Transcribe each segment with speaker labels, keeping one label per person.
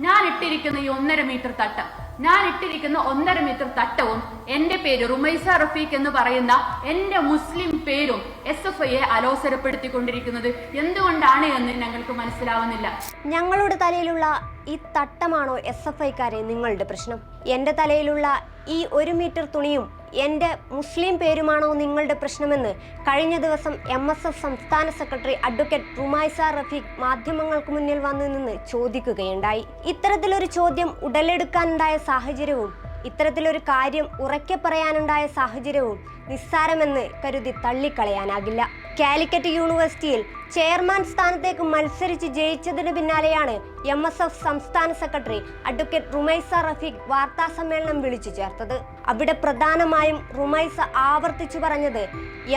Speaker 1: ഞാൻ ഇട്ടിരിക്കുന്ന ഈ ഒന്നര മീറ്റർ തട്ടം ഞാൻ ഇട്ടിരിക്കുന്ന ഒന്നര മീറ്റർ തട്ടവും എന്റെ പേര് റുമൈസ റഫീഖ് എന്ന് പറയുന്ന എന്റെ മുസ്ലിം പേരും എസ് എഫ് ഐയെ അലോസരപ്പെടുത്തിക്കൊണ്ടിരിക്കുന്നത് എന്തുകൊണ്ടാണ് എന്ന് ഞങ്ങൾക്ക് മനസ്സിലാവുന്നില്ല.
Speaker 2: ഞങ്ങളുടെ തലയിലുള്ള ഈ തട്ടമാണോ എസ് എഫ് ഐക്കാരെ നിങ്ങളുടെ പ്രശ്നം? എന്റെ തലയിലുള്ള ഈ ഒരു മീറ്റർ തുണിയും എന്റെ മുസ്ലിം പേരുമാണോ നിങ്ങളുടെ പ്രശ്നമെന്ന് കഴിഞ്ഞ ദിവസം എം എസ് എഫ് സംസ്ഥാന സെക്രട്ടറി അഡ്വക്കേറ്റ് റുമായിസ റഫീഖ് മാധ്യമങ്ങൾക്ക് മുന്നിൽ വന്നു നിന്ന് ചോദിക്കുകയുണ്ടായി. ഇത്തരത്തിലൊരു ചോദ്യം ഉടലെടുക്കാനുണ്ടായ സാഹചര്യവും ഇത്തരത്തിലൊരു കാര്യം ഉറക്കെ പറയാനുണ്ടായ സാഹചര്യവും നിസ്സാരമെന്ന് കരുതി തള്ളിക്കളയാനാകില്ല. കാലിക്കറ്റ് യൂണിവേഴ്സിറ്റിയിൽ ചെയർമാൻ സ്ഥാനത്തേക്ക് മത്സരിച്ച് ജയിച്ചതിന് പിന്നാലെയാണ് എം എസ് എഫ് സംസ്ഥാന സെക്രട്ടറി അഡ്വക്കേറ്റ് റുമൈസ റഫീഖ് വാർത്താ സമ്മേളനം വിളിച്ചു ചേർത്തത്. അവിടെ പ്രധാനമായും റുമൈസ ആവർത്തിച്ചു പറഞ്ഞത്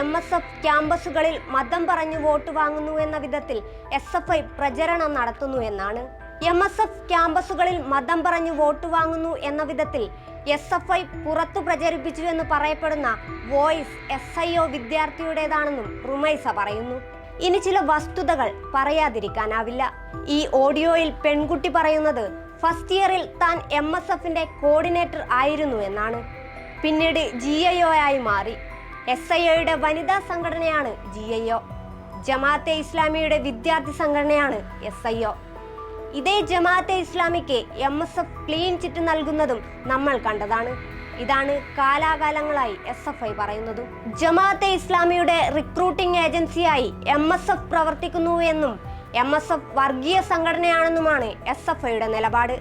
Speaker 2: എം എസ് എഫ് ക്യാമ്പസുകളിൽ മതം പറഞ്ഞു വോട്ട് വാങ്ങുന്നു എന്ന വിധത്തിൽ എസ് എഫ് ഐ പ്രചരണം നടത്തുന്നു എന്നാണ്. എം എസ് എഫ് ക്യാമ്പസുകളിൽ മതം പറഞ്ഞു വോട്ട് വാങ്ങുന്നു എന്ന വിധത്തിൽ എസ് എഫ് ഐ പുറത്തു പ്രചരിപ്പിച്ചു എന്ന് പറയപ്പെടുന്ന വോയിസ് എസ് ഐ ഒ വിദ്യാർത്ഥിയുടേതാണെന്നും റുമൈസ പറയുന്നു. ഇനി ചില വസ്തുതകൾ പറയാതിരിക്കാനാവില്ല. ഈ ഓഡിയോയിൽ പെൺകുട്ടി പറയുന്നത് ഫസ്റ്റ് ഇയറിൽ താൻ എം എസ് എഫിന്റെ കോർഡിനേറ്റർ ആയിരുന്നു എന്നാണ്. പിന്നീട് ജി ഐ ഒ ആയി മാറി. എസ് ഐ ഒയുടെ വനിതാ സംഘടനയാണ് ജി ഐ ഒ ജമാഅത്തെ ഇസ്ലാമിയുടെ വിദ്യാർത്ഥി സംഘടനയാണ് എസ് ഐ ഒ ഇതേ Jamaat-e ഇസ്ലാമിക്ക് M S F clean chit നൽകുന്നതും നമ്മൾ കണ്ടതാണ്. ഇതാണ് കാലാകാലങ്ങളായി എസ് എഫ് ഐ പറയുന്നത്. ജമാഅത്തെ ഇസ്ലാമിയുടെ റിക്രൂട്ടിംഗ് ഏജൻസിയായി എം എസ് എഫ് പ്രവർത്തിക്കുന്നു എന്നും എം എസ് എഫ് വർഗീയ സംഘടനയാണെന്നുമാണ് എസ് എഫ് ഐയുടെ നിലപാട്.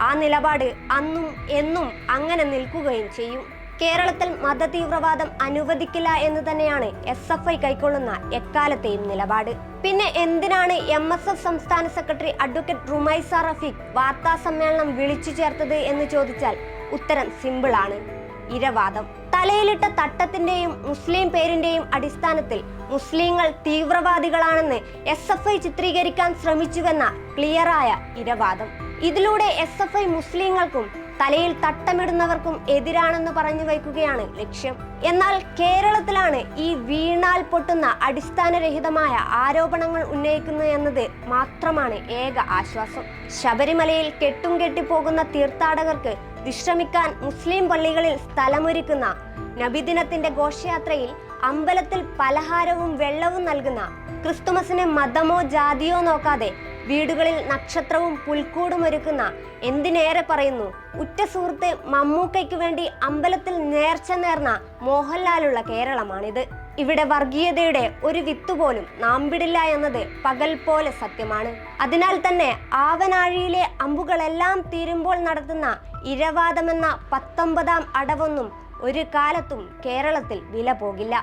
Speaker 2: ആ നിലപാട് അന്നും എന്നും അങ്ങനെ നിൽക്കുകയും ചെയ്യും. കേരളത്തിൽ മതതീവ്രവാദം അനുവദിക്കില്ല എന്ന് തന്നെയാണ് എസ് എഫ് ഐ കൈക്കൊള്ളുന്ന എക്കാലത്തെയും നിലപാട്. പിന്നെ എന്തിനാണ് എം എസ് എഫ് സംസ്ഥാന സെക്രട്ടറി അഡ്വക്കേറ്റ് റുമൈസ റഫീഖ് വാർത്താ സമ്മേളനം വിളിച്ചു ചേർത്തത് എന്ന് ചോദിച്ചാൽ ഉത്തരം സിമ്പിൾ ആണ്. ഇരവാദം. തലയിലിട്ട തട്ടത്തിന്റെയും മുസ്ലിം പേരിന്റെയും അടിസ്ഥാനത്തിൽ മുസ്ലിങ്ങൾ തീവ്രവാദികളാണെന്ന് എസ് എഫ് ഐ ചിത്രീകരിക്കാൻ ശ്രമിച്ചുവെന്ന ക്ലിയറായ ഇരവാദം. ഇതിലൂടെ എസ് എഫ് ഐ മുസ്ലിങ്ങൾക്കും തലയിൽ തട്ടമിടുന്നവർക്കും എതിരാണെന്ന് പറഞ്ഞു വയ്ക്കുകയാണ് ലക്ഷ്യം. എന്നാൽ കേരളത്തിലാണ് ഈ വീണാൽ പൊട്ടുന്ന അടിസ്ഥാനരഹിതമായ ആരോപണങ്ങൾ ഉന്നയിക്കുന്നത് എന്നത് മാത്രമാണ് ഏക ആശ്വാസം. ശബരിമലയിൽ കെട്ടും കെട്ടിപ്പോകുന്ന തീർത്ഥാടകർക്ക് വിശ്രമിക്കാൻ മുസ്ലിം പള്ളികളിൽ സ്ഥലമൊരുക്കുന്ന നബിദിനത്തിന്റെ ഘോഷയാത്രയിൽ അമ്പലത്തിൽ പലഹാരവും വെള്ളവും നൽകുന്ന ക്രിസ്തുമസിന് മതമോ ജാതിയോ നോക്കാതെ വീടുകളിൽ നക്ഷത്രവും പുൽക്കൂടും ഒരുക്കുന്ന എന്തിനേറെ പറയുന്നു? ഉറ്റ സുഹൃത്ത് മമ്മൂക്കയ്ക്ക് വേണ്ടി അമ്പലത്തിൽ നേർച്ച നേർന്ന മോഹൻലാലുള്ള കേരളമാണിത്. ഇവിടെ വർഗീയതയുടെ ഒരു വിത്ത് പോലും വിടില്ല എന്നത് പകൽ പോലെ സത്യമാണ്. അതിനാൽ തന്നെ ആവനാഴിയിലെ അമ്പുകളെല്ലാം തീരുമ്പോൾ നടത്തുന്ന ഇരവാദമെന്ന പത്തൊമ്പതാം അടവൊന്നും ഒരു കാലത്തും കേരളത്തിൽ വില പോകില്ല.